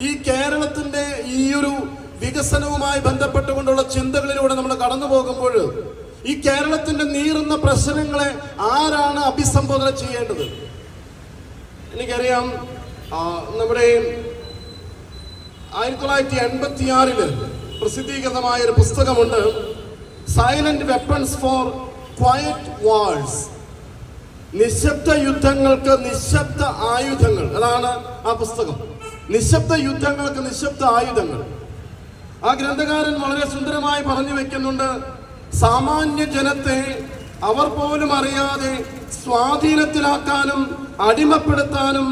ഈ കേരളത്തിന്റെ ഈ ഒരു വികസനവുമായി ബന്ധപ്പെട്ടുകൊണ്ടുള്ള ചിന്തകളിലൂടെ നമ്മൾ കടന്നു പോകുമ്പോൾ ഈ കേരളത്തിന്റെ നീറുന്ന പ്രശ്നങ്ങളെ ആരാണ് അഭിസംബോധന ചെയ്യേണ്ടത്? എനിക്കറിയാം നമ്മുടെ ആയിരത്തി തൊള്ളായിരത്തി എൺപത്തി ആറിൽ പ്രസിദ്ധീകൃതമായ ഒരു പുസ്തകമുണ്ട് silent weapons for quiet wars നിശബ്ദ യുദ്ധങ്ങൾക്ക് നിശബ്ദ ആയുധങ്ങൾ. അതാണ് ആ പുസ്തകം. നിശബ്ദ യുദ്ധങ്ങൾക്ക് നിശബ്ദ ആയുധങ്ങൾ. ആ ഗ്രന്ഥകാരൻ വളരെ സുന്ദരമായി പറഞ്ഞു വെക്കുന്നുണ്ട് സാമാന്യ ജനത്തെ അവർ പോലും അറിയാതെ സ്വാധീനത്തിലാക്കാനും അടിമപ്പെടുത്താനും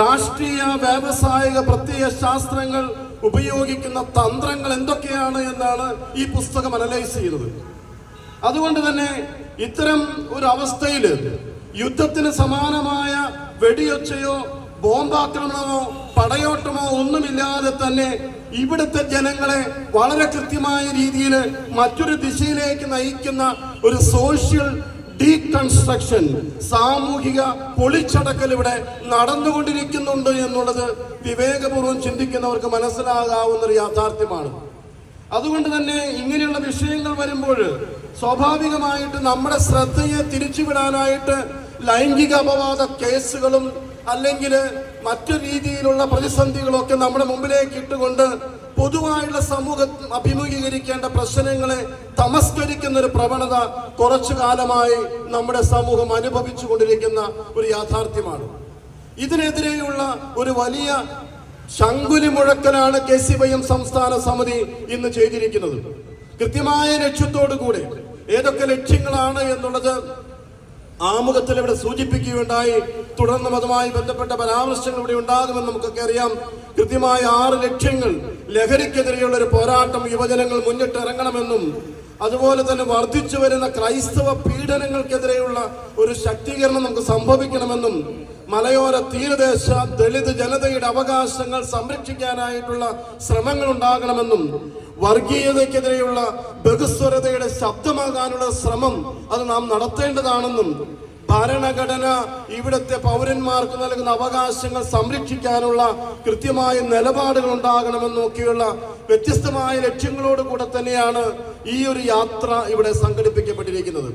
രാഷ്ട്രീയ വ്യാവസായിക പ്രത്യയ ശാസ്ത്രങ്ങൾ ഉപയോഗിക്കുന്ന തന്ത്രങ്ങൾ എന്തൊക്കെയാണ് എന്നാണ് ഈ പുസ്തകം അനലൈസ് ചെയ്യുന്നത്. അതുകൊണ്ട് തന്നെ ഇത്തരം ഒരു അവസ്ഥയിൽ യുദ്ധത്തിന് സമാനമായ വെടിയൊച്ചയോ ബോംബാക്രമണമോ പടയോട്ടമോ ഒന്നുമില്ലാതെ തന്നെ ഇവിടുത്തെ ജനങ്ങളെ വളരെ കൃത്യമായ രീതിയിൽ മറ്റൊരു ദിശയിലേക്ക് നയിക്കുന്ന ഒരു സോഷ്യൽ ഡീകൺസ്ട്രക്ഷൻ സാമൂഹിക പൊളിച്ചടക്കൽ ഇവിടെ നടന്നുകൊണ്ടിരിക്കുന്നുണ്ട് എന്നുള്ളത് വിവേകപൂർവം ചിന്തിക്കുന്നവർക്ക് മനസ്സിലാകാവുന്ന ഒരു യാഥാർത്ഥ്യമാണ്. അതുകൊണ്ട് തന്നെ ഇങ്ങനെയുള്ള വിഷയങ്ങൾ വരുമ്പോൾ സ്വാഭാവികമായിട്ട് നമ്മുടെ ശ്രദ്ധയെ തിരിച്ചുവിടാനായിട്ട് ലൈംഗിക അപവാദ കേസുകളും അല്ലെങ്കിൽ മറ്റു രീതിയിലുള്ള പ്രതിസന്ധികളൊക്കെ നമ്മുടെ മുമ്പിലേക്ക് ഇട്ടുകൊണ്ട് പൊതുവായുള്ള സമൂഹം അഭിമുഖീകരിക്കേണ്ട പ്രശ്നങ്ങളെ തമസ്കരിക്കുന്ന ഒരു പ്രവണത കുറച്ചു കാലമായി നമ്മുടെ സമൂഹം അനുഭവിച്ചു കൊണ്ടിരിക്കുന്ന ഒരു യാഥാർത്ഥ്യമാണ്. ഇതിനെതിരെയുള്ള ഒരു വലിയ ശങ്കുലി മുഴക്കലാണ് കെ സി വൈ എം സംസ്ഥാന സമിതി ഇന്ന് ചെയ്തിരിക്കുന്നത്. കൃത്യമായ ലക്ഷ്യത്തോടു കൂടെ ഏതൊക്കെ ലക്ഷ്യങ്ങളാണ് എന്നുള്ളത് ആമുഖത്തിൽ ഇവിടെ സൂചിപ്പിക്കുകയുണ്ടായി. തുടർന്നും അതുമായി ബന്ധപ്പെട്ട പരാമർശങ്ങൾ ഇവിടെ ഉണ്ടാകുമെന്ന് നമുക്കൊക്കെ അറിയാം. കൃത്യമായ ആറ് ലക്ഷ്യങ്ങൾ ലഹരിക്കെതിരെയുള്ള ഒരു പോരാട്ടം യുവജനങ്ങൾ മുന്നിട്ടിറങ്ങണമെന്നും അതുപോലെ തന്നെ വർദ്ധിച്ചു വരുന്ന ക്രൈസ്തവ പീഡനങ്ങൾക്കെതിരെയുള്ള ഒരു ശക്തീകരണം നമുക്ക് സംഭവിക്കണമെന്നും മലയോര തീരദേശ ദളിത് ജനതയുടെ അവകാശങ്ങൾ സംരക്ഷിക്കാനായിട്ടുള്ള ശ്രമങ്ങൾ ഉണ്ടാകണമെന്നും വർഗീയതയ്ക്കെതിരെയുള്ള ബഹുസ്വരതയുടെ ശബ്ദമാകാനുള്ള ശ്രമം അത് നാം നടത്തേണ്ടതാണെന്നും ഭരണഘടന ഇവിടുത്തെ പൗരന്മാർക്ക് നൽകുന്ന അവകാശങ്ങൾ സംരക്ഷിക്കാനുള്ള കൃത്യമായ നിലപാടുകൾ ഉണ്ടാകണമെന്ന് നോക്കിയുള്ള വ്യത്യസ്തമായ ലക്ഷ്യങ്ങളോട് കൂടെ തന്നെയാണ് ഈ ഒരു യാത്ര ഇവിടെ സംഘടിപ്പിക്കപ്പെട്ടിരിക്കുന്നത്.